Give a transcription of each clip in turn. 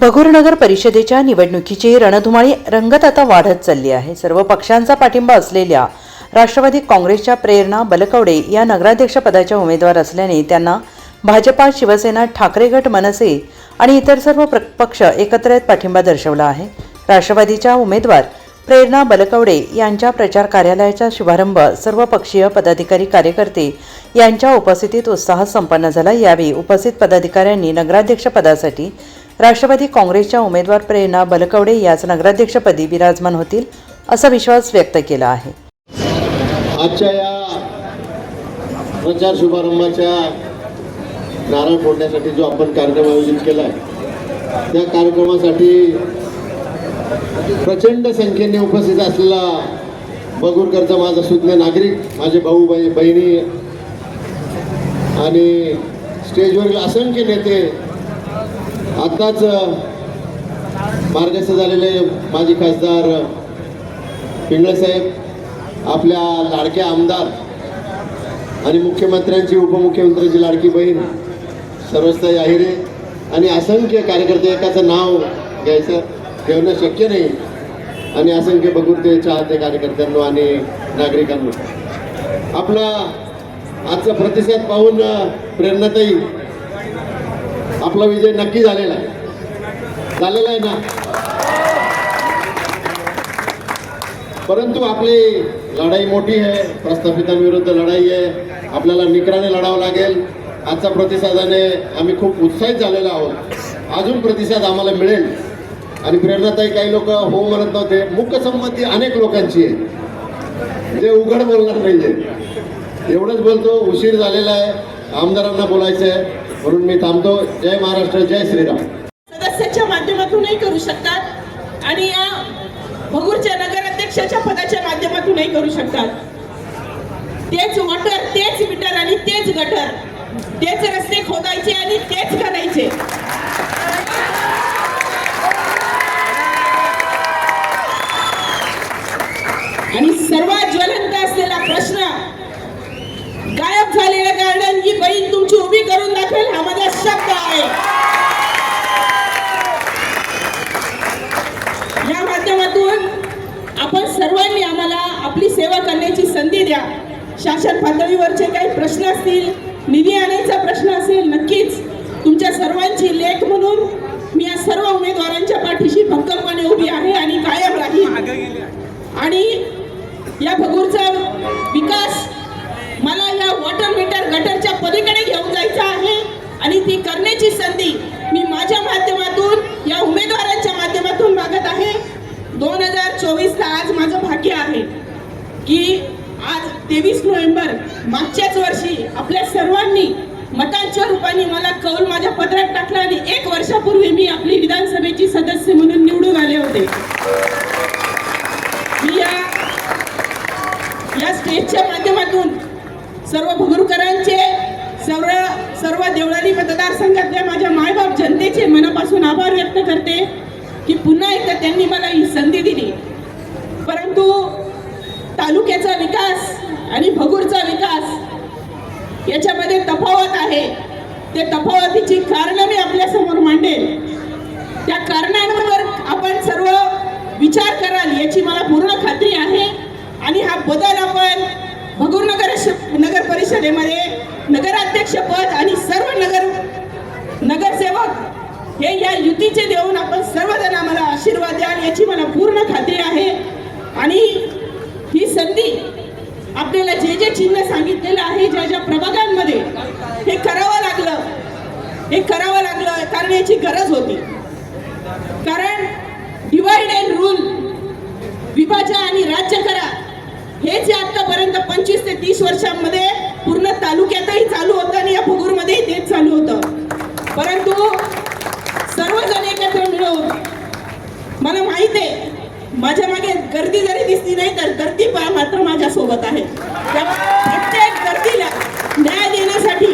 भगूरनगर परिषदेच्या निवडणुकीची रणधुमाळी रंगत आता वाढत चालली आहे. सर्व पक्षांचा पाठिंबा असलेल्या राष्ट्रवादी काँग्रेसच्या प्रेरणा बलकवडे या नगराध्यक्षपदाच्या उमेदवार असल्याने त्यांना भाजपा शिवसेना ठाकरे गट मनसे आणि इतर सर्व प्र- पक्ष एकत्रित पाठिंबा दर्शवला आहे. राष्ट्रवादीच्या उमेदवार प्रेरणा बलकवडे यांच्या प्रचार कार्यालयाचा शुभारंभ सर्व पक्षीय पदाधिकारी कार्यकर्ते यांच्या उपस्थितीत उत्साहात संपन्न झाला. यावेळी उपस्थित पदाधिकाऱ्यांनी नगराध्यक्षपदासाठी राष्ट्रवादी काँग्रेसच्या उमेदवार प्रेरणा बलकवडे याच नगराध्यक्षपदी विराजमान होतील असा विश्वास व्यक्त केला आहे. आजच्या या प्रचार शुभारंभाच्या नारळ फोडण्यासाठी जो आपण कार्यक्रम आयोजित केला आहे त्या कार्यक्रमासाठी प्रचंड संख्येने उपस्थित असलेला बगुरकरचा माझा सुज्ञ नागरिक माझे भाऊ बहिणी आणि स्टेजवरील असंख्य नेते आत्ताच मार्गस्थ झालेले माजी खासदार पिंगळसाहेब आपल्या लाडक्या आमदार आणि मुख्यमंत्र्यांची उपमुख्यमंत्र्यांची लाडकी बहीण सर्वस्ताई आहिरे आणि असंख्य कार्यकर्ते एकाचं नाव घ्यायचं ठेवणं शक्य नाही. आणि असंख्य बघून चाहते कार्यकर्त्यांनो आणि नागरिकांनो. आपला आजचा प्रतिसाद पाहून अ, प्रेरणाताई आपला विजय नक्की झालेला आहे. झालेला आहे ना? परंतु आपली लढाई मोठी आहे प्रस्थापितांविरुद्ध लढाई आहे. आपल्याला निकराने लढावं लागेल. आजचा प्रतिसादाने आम्ही खूप उत्साहित झालेलो आहोत. अजून प्रतिसाद आम्हाला मिळेल. आणि प्रेरणाताई काही लोक हो म्हणत नव्हते. मुख्य अनेक लोकांची आहे. जे उघड बोलणार नाहीये. एवढंच बोलतो उशीर झालेला आहे. आमदारांना बोलायचं आहे म्हणून मी थांबतो. जय महाराष्ट्र जय श्रीराम. सदस्याच्या माध्यमातूनही करू शकतात आणि या भगूरच्या नगराध्यक्षाच्या पदाच्या माध्यमातूनही करू शकतात. तेच वॉटर तेच मीटर आणि तेच गटर तेच रस्ते खोदायचे आणि तेच करायचे. आणि सर्वात ज्वलंत असलेला प्रश्न ही बहीण तुमची उभी करून दाखवेल हा माझा शब्द आहे. या माध्यमातून आपण सर्वांनी आम्हाला आपली सेवा करण्याची संधी द्या. शासन पातळीवरचे काही प्रश्न असतील निधी आणायचा प्रश्न असेल नक्कीच तुमच्या सर्वांची लेख म्हणून मी या सर्व उमेदवारांच्या पाठीशी भक्कमपणे उभी आहे आणि कायम राहील आणि या भगूरचा विकास मला या वॉटर मीटर गटरच्या पलीकडे घेऊन जायचं आहे. आणि ती करण्याची संधी मी माझ्या माध्यमातून या उमेदवारांच्या माध्यमातून मागत आहे. दोन हजार चोवीसला आज माझं भाग्य आहे की आज तेवीस नोव्हेंबर मागच्याच वर्षी आपल्या सर्वांनी मतांच्या रूपाने मला कौल माझ्या पत्रात टाकला आणि एक वर्षापूर्वी मी आपली विधानसभेची सदस्य म्हणून निवडून आले होते. मी या या स्टेजच्या माध्यमातून सर्व भगुरकरांचे सर्व सर्व देवळाली मतदारसंघातल्या माझ्या मायबाप जनतेचे मनापासून आभार व्यक्त करते की पुन्हा एकदा त्यांनी मला ही संधी दिली. परंतु तालुक्याचा विकास आणि भगूरचा विकास याच्यामध्ये तफावत आहे. ते तफावतीची कारणं मी आपल्यासमोर मांडेल त्या कारणांवर आपण सर्व विचार कराल याची मला पूर्ण खात्री आहे. आणि हा बदल आपण भगूरनगर नगर परिषदेमध्ये नगराध्यक्ष पद आणि सर्व नगर नगरसेवक हे या युतीचे देऊन आपण सर्वजण आम्हाला आशीर्वाद द्याल याची मला पूर्ण खात्री आहे. आणि ही संधी आपल्याला जे जे चिन्ह सांगितलेलं आहे ज्या ज्या प्रभागांमध्ये हे करावं लागलं हे करावं लागलं कारण याची गरज होती. कारण डिवाइड अँड रूल विभाजा आणि राज्य करा हे जे आतापर्यंत पंचवीस ते तीस वर्षांमध्ये पूर्ण तालुक्यातही चालू होतं आणि या फुगूरमध्येही तेच चालू होतं परंतु सर्वजण एकत्र मिळून मला माहीत आहे माझ्या मागे गर्दी जरी दिसली नाही तर गर्दी मात्र माझ्या सोबत आहे. त्या प्रत्येक गर्दीला न्याय देण्यासाठी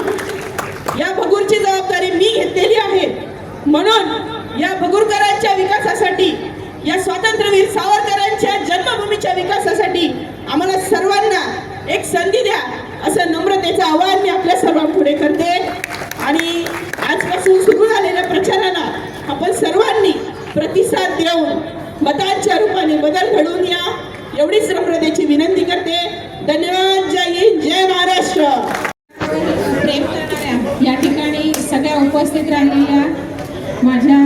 या भगूरची जबाबदारी मी घेतलेली आहे. म्हणून या भगूरकरांच्या विकासासाठी या स्वातंत्र्यवीर सावरकरांच्या जन्मभूमीच्या विकासासाठी आम्हाला सर्वांना एक संधी द्या असं नम्रतेचं आवाहन मी आपल्या सर्वांपुढे करते. आणि आजपासून सुरू झालेल्या प्रचाराला आपण सर्वांनी प्रतिसाद देऊन मतांच्या रूपाने बदल घडवून या. एवढीच नम्रतेची विनंती करते. धन्यवाद. जय हिंद. जय महाराष्ट्र. प्रेम करणाऱ्या या ठिकाणी सगळ्या उपस्थित राहिलेल्या माझ्या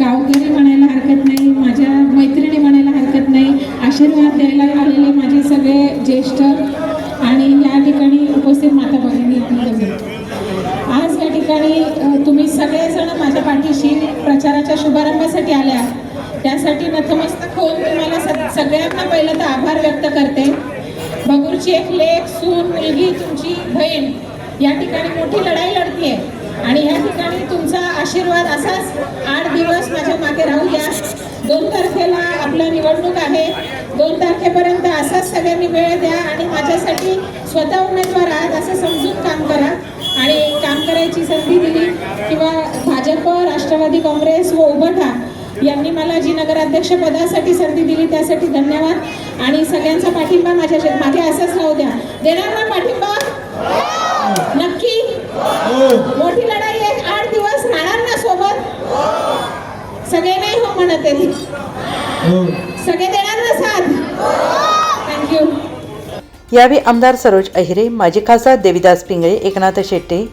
गावकरी म्हणायला हरकत नाही माझ्या मैत्रिणी म्हणायला हरकत नाही आशीर्वाद द्यायला आलेले माझे सगळे ज्येष्ठ आणि या ठिकाणी उपस्थित माता भगिनी आज या ठिकाणी तुम्ही सगळेजण माझ्या पाठीशी प्रचाराच्या शुभारंभासाठी आल्या. त्यासाठी नतमस्तक होऊन तुम्हाला स- सगळ्यांना पहिलं तर आभार व्यक्त करते. भगूरची एक लेख सून मुलगी तुमची बहीण या ठिकाणी मोठी लढाई लढतीये. आणि या ठिकाणी तुमचा आशीर्वाद असाच आठ दिवस माझ्या मागे राहू द्या. दोन तारखेला आपला निवडणूक आहे. दोन तारखेपर्यंत असाच सगळ्यांनी वेळ द्या आणि माझ्यासाठी स्वतः उमेदवार आहात असं समजून काम करा. आणि काम करायची संधी दिली किंवा भाजप राष्ट्रवादी काँग्रेस व उभठा यांनी मला जी नगराध्यक्ष पदासाठी संधी दिली त्यासाठी धन्यवाद. आणि सगळ्यांचा पाठिंबा माझ्या मागे असंच राहू द्या. देणार ना पाठिंबा? नक्की? मोठी लढाई आहे. आठ दिवस राहणार ना सोबत? सगळे नाही हो म्हणत आहे. सगळे देणार ना साथ? थँक्यू यावेळी आमदार सरोज अहिरे माजी खासदार देविदास पिंगळे एकनाथ शेट्टे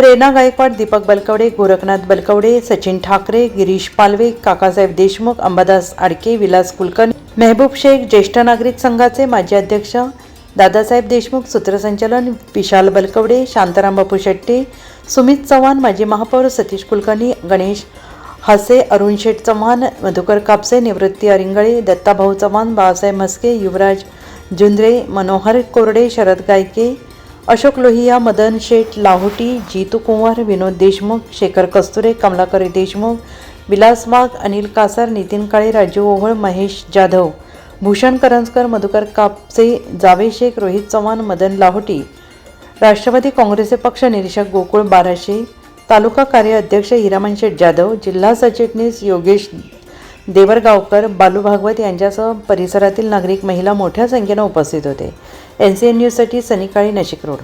प्रेरणा गायकवाड दीपक बलकवडे गोरखनाथ बलकवडे सचिन ठाकरे गिरीश पालवे काकासाहेब देशमुख अंबादास आडके विलास कुलकर्णी मेहबूब शेख ज्येष्ठ नागरिक संघाचे माजी अध्यक्ष दादासाहेब देशमुख सूत्रसंचालन विशाल बलकवडे शांताराम बापू शेट्टे सुमित चव्हाण माजी महापौर सतीश कुलकर्णी गणेश हसे अरुण शेठ चव्हाण मधुकर कापसे निवृत्ती अरिंगळे दत्ताभाऊ चव्हाण बाळासाहेब म्हस्के युवराज जुंद्रे मनोहर कोरडे शरद गायके अशोक लोहिया मदन शेठ लाहोटी जीतू कुंवर विनोद देशमुख शेखर कस्तुरे कमलाकर देशमुख विलास वाघ अनिल कासार नितीन काळे राजू ओहळ महेश जाधव भूषण करंजकर मधुकर कापसे जावे शेख रोहित चव्हाण मदन लाहोटी राष्ट्रवादी काँग्रेसचे पक्ष निरीक्षक गोकुळ बाराशे तालुका कार्य अध्यक्ष हिरामन शेठ जाधव जिल्हा सचिटणीस योगेश देवरगावकर बालू भागवत यांच्यासह परिसरातील नागरिक महिला मोठ्या संख्येनं उपस्थित होते. एन सी एन न्यूजसाठी सनी काळी नाशिक रोड.